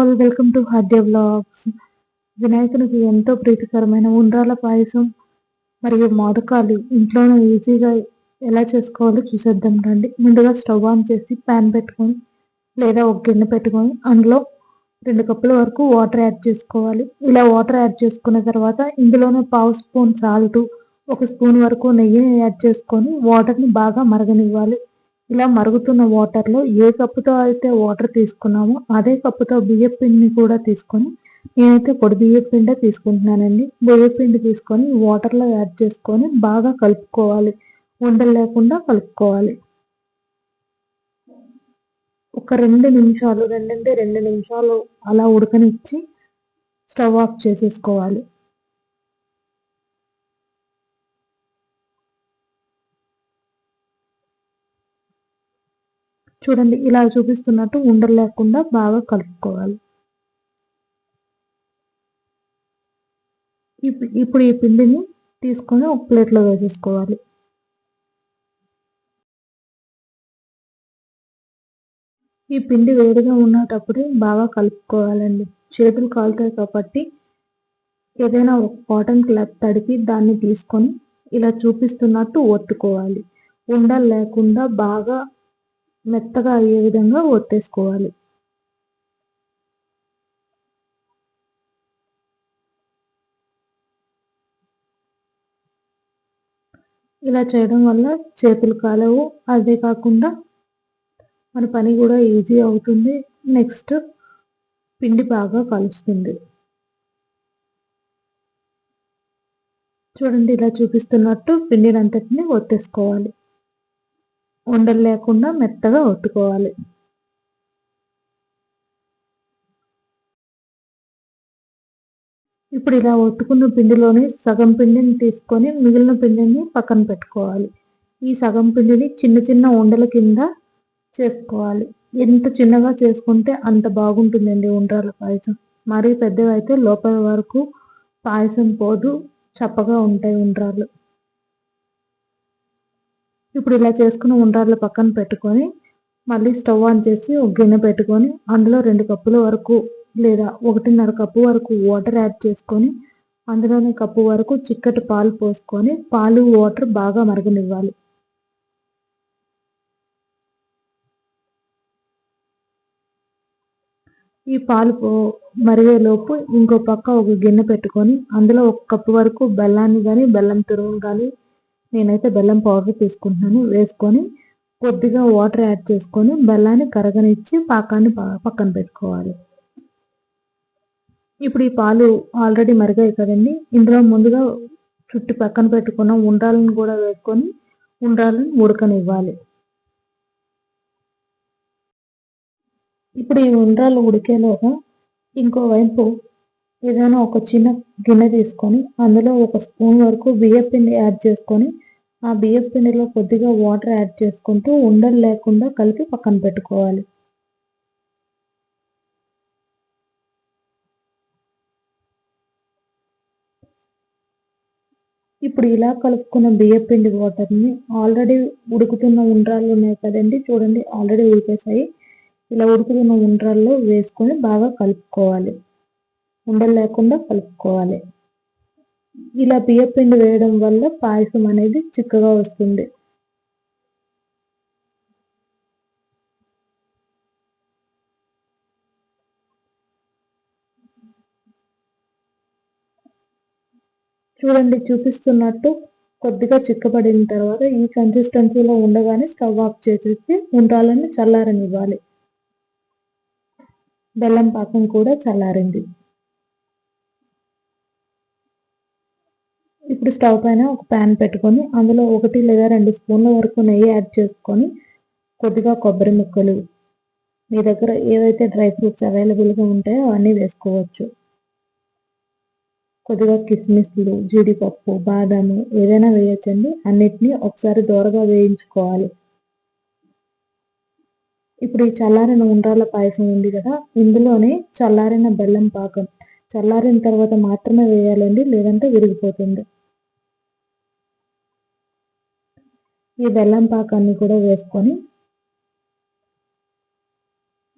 All welcome to Hadya vlogs వినాయకునికి ఎంతో ప్రీతికరమైన ఉండ్రాల పాయసం మరియు మోదకాలు. ఇంట్లోనే ఈజీగా ఎలా చేసుకోవాలో చూసేద్దాం రండి. ముందుగా స్టవ్ ఆన్ చేసి ప్యాన్ పెట్టుకొని లేదా ఒక గిన్నె పెట్టుకొని అందులో రెండు కప్పుల వరకు వాటర్ యాడ్ చేసుకోవాలి. ఇలా వాటర్ యాడ్ చేసుకున్న తర్వాత ఇందులోనే పావు స్పూన్ సాల్ట్ ఒక స్పూన్ వరకు నెయ్యిని యాడ్ చేసుకొని వాటర్ని బాగా మరగనివ్వాలి. ఇలా మరుగుతున్న వాటర్లో ఏ కప్పుతో అయితే వాటర్ తీసుకున్నామో అదే కప్పుతో బియ్యం పిండిని కూడా తీసుకొని నేనైతే పొడి బియ్యం పిండే తీసుకుంటున్నానండి. బియ్యం పిండి తీసుకొని వాటర్లో యాడ్ చేసుకొని బాగా కలుపుకోవాలి. ఉండలు లేకుండా కలుపుకోవాలి. ఒక రెండు నిమిషాలు రెండంటే రెండు నిమిషాలు అలా ఉడకనిచ్చి స్టవ్ ఆఫ్ చేసేసుకోవాలి. చూడండి ఇలా చూపిస్తున్నట్టు ఉండలు లేకుండా బాగా కలుపుకోవాలి. ఇప్పుడు ఈ పిండిని తీసుకొని ఒక ప్లేట్లో వేసేసుకోవాలి. ఈ పిండి వేడిగా ఉన్నటప్పుడే బాగా కలుపుకోవాలండి. చేతులు కాలుతాయి కాబట్టి ఏదైనా ఒక కాటన్ క్లాత్ తడిపి దాన్ని తీసుకొని ఇలా చూపిస్తున్నట్టు ఒత్తుకోవాలి. ఉండలు లేకుండా బాగా మెత్తగా అయ్యే విధంగా ఒత్తేసుకోవాలి. ఇలా చేయడం వల్ల చేతులు కాలవు. అదే కాకుండా మన పని కూడా ఈజీ అవుతుంది. నెక్స్ట్ పిండి బాగా కలుస్తుంది. చూడండి ఇలా చూపిస్తున్నట్టు పిండిని అంతటిని ఒత్తేసుకోవాలి. ఉండలు లేకుండా మెత్తగా ఒత్తుకోవాలి. ఇప్పుడు ఇలా ఒత్తుకున్న పిండిలోని సగం పిండిని తీసుకొని మిగిలిన పిండిని పక్కన పెట్టుకోవాలి. ఈ సగం పిండిని చిన్న చిన్న ఉండల కింద చేసుకోవాలి. ఎంత చిన్నగా చేసుకుంటే అంత బాగుంటుందండి ఉండ్రాల పాయసం. మరీ పెద్దగా అయితే లోపల వరకు పాయసం పోదు చప్పగా ఉంటాయి ఉండ్రాలు ఇప్పుడు ఇలా చేసుకుని ఉండ్రాళ్ళు పక్కన పెట్టుకొని మళ్ళీ స్టవ్ ఆన్ చేసి ఒక గిన్నె పెట్టుకొని అందులో రెండు కప్పుల వరకు లేదా ఒకటిన్నర కప్పు వరకు వాటర్ యాడ్ చేసుకొని అందులోనే కప్పు వరకు చిక్కటి పాలు పోసుకొని పాలు వాటర్ బాగా మరగనివ్వాలి. ఈ పాలు మరిగేలోపు ఇంకో పక్క ఒక గిన్నె పెట్టుకొని అందులో ఒక కప్పు వరకు బెల్లాన్ని కానీ బెల్లం తురుము కానీ నేనైతే బెల్లం పౌడర్ తీసుకుంటున్నాను. వేసుకొని కొద్దిగా వాటర్ యాడ్ చేసుకొని బెల్లాన్ని కరగనిచ్చి పాకాన్ని పక్కన పెట్టుకోవాలి. ఇప్పుడు ఈ పాలు ఆల్రెడీ మరిగాయి కదండి. ఇందులో ముందుగా చుట్టి పక్కన పెట్టుకున్న ఉండ్రాలను కూడా వేసుకొని ఉండ్రాలను ఉడకనివ్వాలి. ఇప్పుడు ఈ ఉండ్రాలు ఉడికేలోగా ఇంకోవైపు ఏదైనా ఒక చిన్న గిన్నె తీసుకొని అందులో ఒక స్పూన్ వరకు బియ్యం పిండి యాడ్ చేసుకొని ఆ బియ్యం పిండిలో కొద్దిగా వాటర్ యాడ్ చేసుకుంటూ ఉండలు లేకుండా కలిపి పక్కన పెట్టుకోవాలి. ఇప్పుడు ఇలా కలుపుకున్న బియ్యం పిండి వాటర్ని ఆల్రెడీ ఉడుకుతున్న ఉండ్రాళ్ళు ఉన్నాయి కదండి చూడండి ఆల్రెడీ ఉడికేసాయి ఇలా ఉడుకుతున్న ఉండ్రాల్లో వేసుకొని బాగా కలుపుకోవాలి. ఉండలు లేకుండా కలుపుకోవాలి. ఇలా బియ్యపిండి వేయడం వల్ల పాయసం అనేది చిక్కగా వస్తుంది. చూడండి చూపిస్తున్నట్టు కొద్దిగా చిక్కబడిన తర్వాత ఈ కన్సిస్టెన్సీలో ఉండగానే స్టవ్ ఆఫ్ చేసేసి ఉండ్రాలను చల్లారనివ్వాలి. బెల్లం పాకం కూడా చల్లారింది. ఇప్పుడు స్టవ్ పైన ఒక ప్యాన్ పెట్టుకొని అందులో ఒకటి లేదా రెండు స్పూన్ల వరకు నెయ్యి యాడ్ చేసుకొని కొద్దిగా కొబ్బరి ముక్కలు మీ దగ్గర ఏవైతే డ్రై ఫ్రూట్స్ అవైలబుల్గా ఉంటాయో అవన్నీ వేసుకోవచ్చు. కొద్దిగా కిస్మిస్లు జీడిపప్పు బాదాము ఏదైనా వేయచ్చండి. అన్నిటినీ ఒకసారి దూరగా వేయించుకోవాలి. ఇప్పుడు ఈ చల్లారిన ఉండ్రాల పాయసం ఉంది కదా ఇందులోనే చల్లారిన బెల్లం పాకం. చల్లారిన తర్వాత మాత్రమే వేయాలండి లేదంటే విరిగిపోతుంది. ఈ బెల్లం పాకాన్ని కూడా వేసుకొని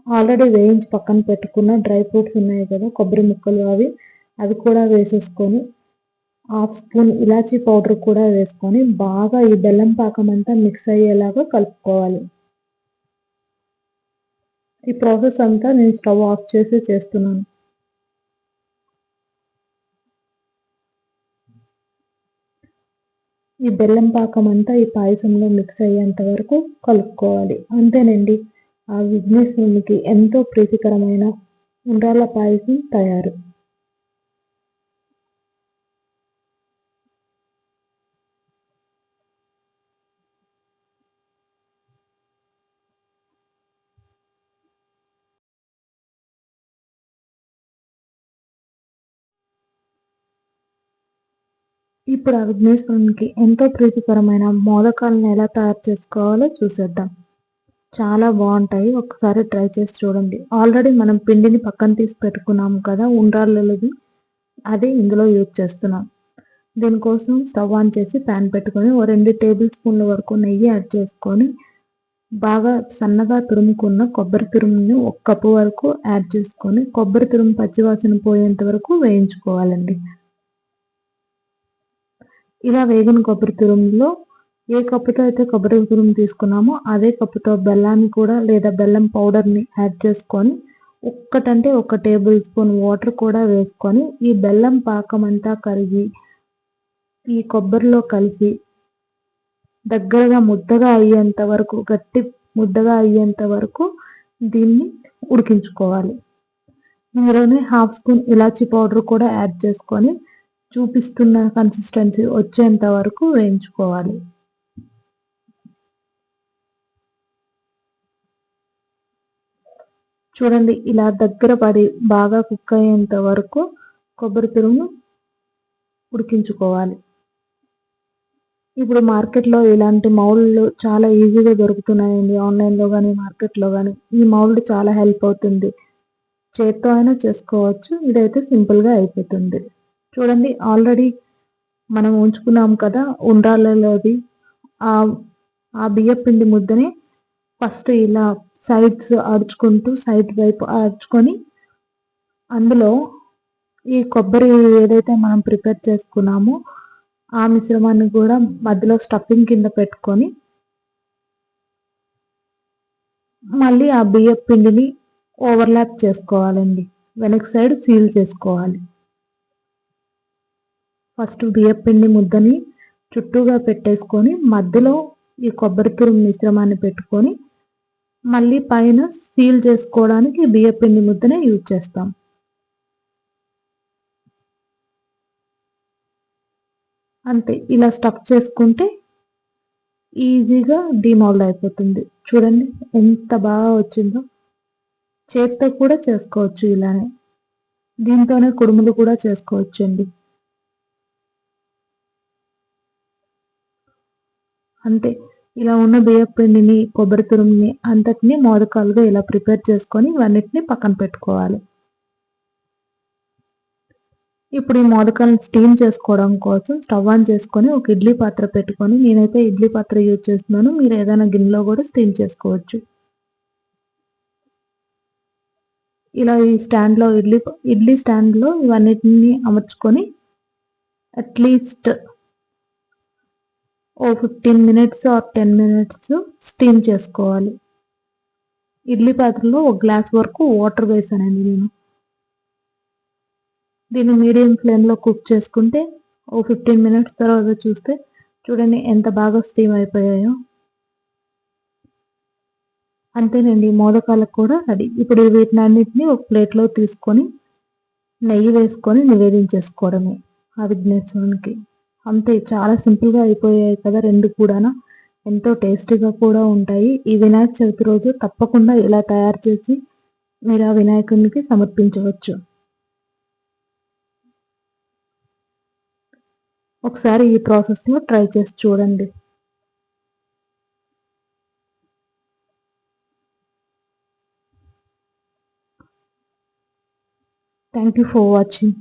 ఆల్రెడీ వేయించి పక్కన పెట్టుకున్న డ్రై ఫ్రూట్స్ ఉన్నాయి కదా కొబ్బరి ముక్కలు అవి అవి కూడా వేసేసుకొని హాఫ్ స్పూన్ ఇలాచీ పౌడర్ కూడా వేసుకొని బాగా ఈ బెల్లం పాకం అంతా మిక్స్ అయ్యేలాగా కలుపుకోవాలి. ఈ ప్రాసెస్ అంతా నేను స్టవ్ ఆఫ్ చేసి చేస్తున్నాను. ఈ బెల్లం పాకం అంతా ఈ పాయసంలో మిక్స్ అయ్యేంత వరకు కలుపుకోవాలి. అంతేనండి. ఆ విఘ్నేశ్వరునికి ఎంతో ప్రీతికరమైన ఉండ్రాల పాయసం తయారు. ఇప్పుడు ఆ విఘ్నేశ్వరునికి ఎంతో ప్రీతికరమైన మోదకాలను ఎలా తయారు చేసుకోవాలో చూసేద్దాం. చాలా బాగుంటాయి. ఒకసారి ట్రై చేసి చూడండి. ఆల్రెడీ మనం పిండిని పక్కన తీసి పెట్టుకున్నాము కదా ఉండ్రాళ్ళది. అదే ఇందులో యూజ్ చేస్తున్నాం. దీనికోసం స్టవ్ ఆన్ చేసి ప్యాన్ పెట్టుకొని ఓ రెండు టేబుల్ స్పూన్ల వరకు నెయ్యి యాడ్ చేసుకొని బాగా సన్నగా తురుముకున్న కొబ్బరి తురుముని ఒక కప్పు వరకు యాడ్ చేసుకొని కొబ్బరి తురుము పచ్చివాసన పోయేంత వరకు వేయించుకోవాలండి. ఇలా వేగిన కొబ్బరి తురుములో ఏ కప్పుతో అయితే కొబ్బరి తురుము తీసుకున్నామో అదే కప్పుతో బెల్లాన్ని కూడా లేదా బెల్లం పౌడర్ని యాడ్ చేసుకొని ఒక్కటంటే ఒక టేబుల్ స్పూన్ వాటర్ కూడా వేసుకొని ఈ బెల్లం పాకం అంతా కరిగి ఈ కొబ్బరిలో కలిసి దగ్గరగా ముద్దగా అయ్యేంత వరకు గట్టి ముద్దగా అయ్యేంత వరకు దీన్ని ఉడికించుకోవాలి. ఇందులోనే హాఫ్ స్పూన్ ఇలాచీ పౌడర్ కూడా యాడ్ చేసుకొని చూపిస్తున్న కన్సిస్టెన్సీ వచ్చేంత వరకు వేయించుకోవాలి. చూడండి ఇలా దగ్గర పడి బాగా కుక్ అయ్యేంత వరకు కొబ్బరి తురుము ఉడికించుకోవాలి. ఇప్పుడు మార్కెట్లో ఇలాంటి మౌళ్ళు చాలా ఈజీగా దొరుకుతున్నాయండి. ఆన్లైన్లో కానీ మార్కెట్లో కానీ ఈ మౌల్డ్ చాలా హెల్ప్ అవుతుంది. చేత్తో అయినా చేసుకోవచ్చు. ఇదైతే సింపుల్గా అయిపోతుంది. చూడండి ఆల్రెడీ మనం ఉంచుకున్నాం కదా ఉండ్రాలలోది ఆ ఆ బియ్యపిండి ముద్దని ఫస్ట్ ఇలా సైడ్స్ అడుచుకుంటూ సైడ్ వైపు అడుచుకొని అందులో ఈ కొబ్బరి ఏదైతే మనం ప్రిపేర్ చేసుకున్నామో ఆ మిశ్రమాన్ని కూడా మధ్యలో స్టఫింగ్ కింద పెట్టుకొని మళ్ళీ ఆ బియ్య పిండిని ఓవర్లాప్ చేసుకోవాలండి. వెనక్ సైడ్ సీల్ చేసుకోవాలి. ఫస్ట్ బియ్యపిండి ముద్దని చుట్టూగా పెట్టేసుకొని మధ్యలో ఈ కొబ్బరి తురుము మిశ్రమాన్ని పెట్టుకొని మళ్ళీ పైన సీల్ చేసుకోవడానికి బియ్యపిండి ముద్దనే యూజ్ చేస్తాం. అంతే ఇలా స్టఫ్ చేసుకుంటే ఈజీగా డిమాల్డ్ అయిపోతుంది. చూడండి ఎంత బాగా వచ్చిందో. చేత్తో కూడా చేసుకోవచ్చు ఇలానే. దీంతోనే కుడుములు కూడా చేసుకోవచ్చండి. అంతే. ఇలా ఉన్న బియ్యం పిండిని కొబ్బరి తురుముని అంతటిని మోదకాలుగా ఇలా ప్రిపేర్ చేసుకొని ఇవన్నిటిని పక్కన పెట్టుకోవాలి. ఇప్పుడు ఈ మోదకాలను స్టీమ్ చేసుకోవడం కోసం స్టవ్ ఆన్ చేసుకొని ఒక ఇడ్లీ పాత్ర పెట్టుకొని నేనైతే ఇడ్లీ పాత్ర యూజ్ చేస్తున్నాను. మీరు ఏదైనా గిన్నెలో కూడా స్టీమ్ చేసుకోవచ్చు. ఇలా ఈ స్టాండ్లో ఇడ్లీ ఇడ్లీ స్టాండ్లో ఇవన్నిటిని అమర్చుకొని at least oh fifteen minutes or ten minutes steam చేసుకోవాలి. ఇడ్లీ పాత్రలో ఒక గ్లాస్ వరకు వాటర్ వేసానండి నేను. దీన్ని మీడియం ఫ్లేమ్లో కుక్ చేసుకుంటే ఓ ఫిఫ్టీన్ మినిట్స్ తర్వాత చూస్తే చూడండి ఎంత బాగా స్టీమ్ అయిపోయాయో. అంతేనండి మోదకాలకు కూడా రెడీ ఇప్పుడు వీటిని అన్నింటినీ ఒక ప్లేట్లో తీసుకొని నెయ్యి వేసుకొని నివేదించేసుకోవడమే ఆ విఘ్నేశ్వరునికి. అంతే చాలా సింపుల్గా అయిపోయాయి కదా రెండు కూడా ఎంతో టేస్టీగా కూడా ఉంటాయి. ఈ వినాయక చవితి రోజు తప్పకుండా ఇలా తయారు చేసి మీరు ఆ వినాయకునికి సమర్పించవచ్చు. ఒకసారి ఈ ప్రాసెస్లో ట్రై చేసి చూడండి. Thank you for watching.